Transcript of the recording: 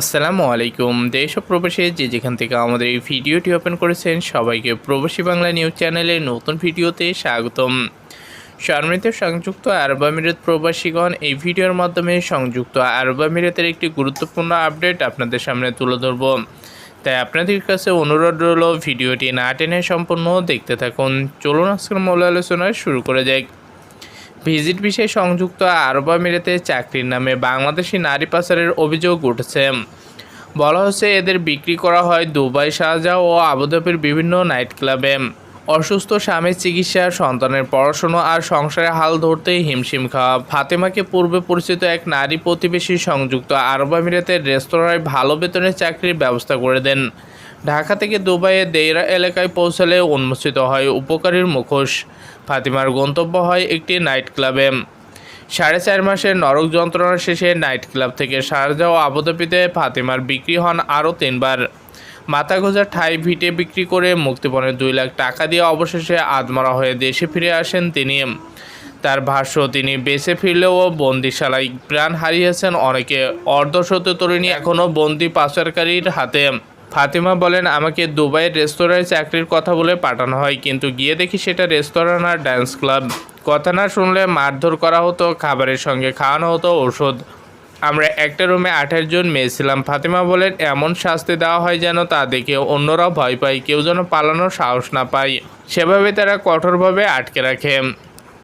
আসসালামু আলাইকুম। দেশ ও প্রবাসী যে যেখান থেকে আমাদের এই ভিডিওটি ওপেন করেছেন, সবাইকে প্রবাসী বাংলা নিউজ চ্যানেলের নতুন ভিডিওতে স্বাগতম। সম্মানিত সংযুক্ত আরব আমিরাত প্রবাসীগণ, এই ভিডিওর মাধ্যমে সংযুক্ত আরব আমিরাতের একটি গুরুত্বপূর্ণ আপডেট আপনাদের সামনে তুলে ধরব। তাই আপনাদের কাছে অনুরোধ রইল, ভিডিওটি না টেনে সম্পূর্ণ দেখতে থাকুন। চলুন আজকের মূল আলোচনা শুরু করে যাক। ভিজিট বিষয়ে সংযুক্ত আরব আমিরাতে চাকরির নামে বাংলাদেশি নারী পাচারের অভিযোগ উঠেছে। বলা হচ্ছে এদের বিক্রি করা হয় দুবাই শাহজাহ ও আবুধাবির বিভিন্ন নাইট ক্লাবে। অসুস্থ স্বামীর চিকিৎসা, সন্তানের পড়াশুনো আর সংসারে হাল ধরতেই হিমশিম খাওয়া। ফাতেমাকে পূর্বে পরিচিত এক নারী প্রতিবেশী সংযুক্ত আরব আমিরাতের রেস্তোরাঁয় ভালো বেতনের চাকরির ব্যবস্থা করে দেন। ঢাকা থেকে দুবাইয়ে দেইরা এলাকায় পৌঁছালে উন্মোচিত হয় উপকারীর মুখোশ। ফাতিমার গন্তব্য হয় একটি নাইট ক্লাবে। সাড়ে চার মাসের নরক যন্ত্রণা শেষে নাইট ক্লাব থেকে শারজা ও আবুধাবিতে ফাতিমার বিক্রি হন আরও তিনবার। মাথা গোজার ঠাই ভিটে বিক্রি করে মুক্তিপণের দুই লাখ টাকা দিয়ে অবশেষে আদমরা হয়ে দেশে ফিরে আসেন তিনি। তার ভাষ্য, তিনি বেঁচে ফিরলেও বন্দিশালায় প্রাণ হারিয়েছেন অনেকে। অর্ধশত তরুণী এখনও বন্দি পাচারকারীর হাতে। ফাতিমা বলেন, আমাকে দুবাইয়ের রেস্তোরাঁয় চাকরির কথা বলে পাঠানো হয়, কিন্তু গিয়ে দেখি সেটা রেস্তোরাঁ আর ড্যান্স ক্লাব। কথা না শুনলে মারধর করা হতো, খাবারের সঙ্গে খাওয়ানো হতো ওষুধ। আমরা একটা রুমে আঠাশ জন মেয়ে ছিলাম। ফাতিমা বলেন, এমন শাস্তি দেওয়া হয় যেন তা দেখে অন্যরা ভয় পায়, কেউ যেন পালানোর সাহস না পায়। সেভাবে তারা কঠোরভাবে আটকে রাখে।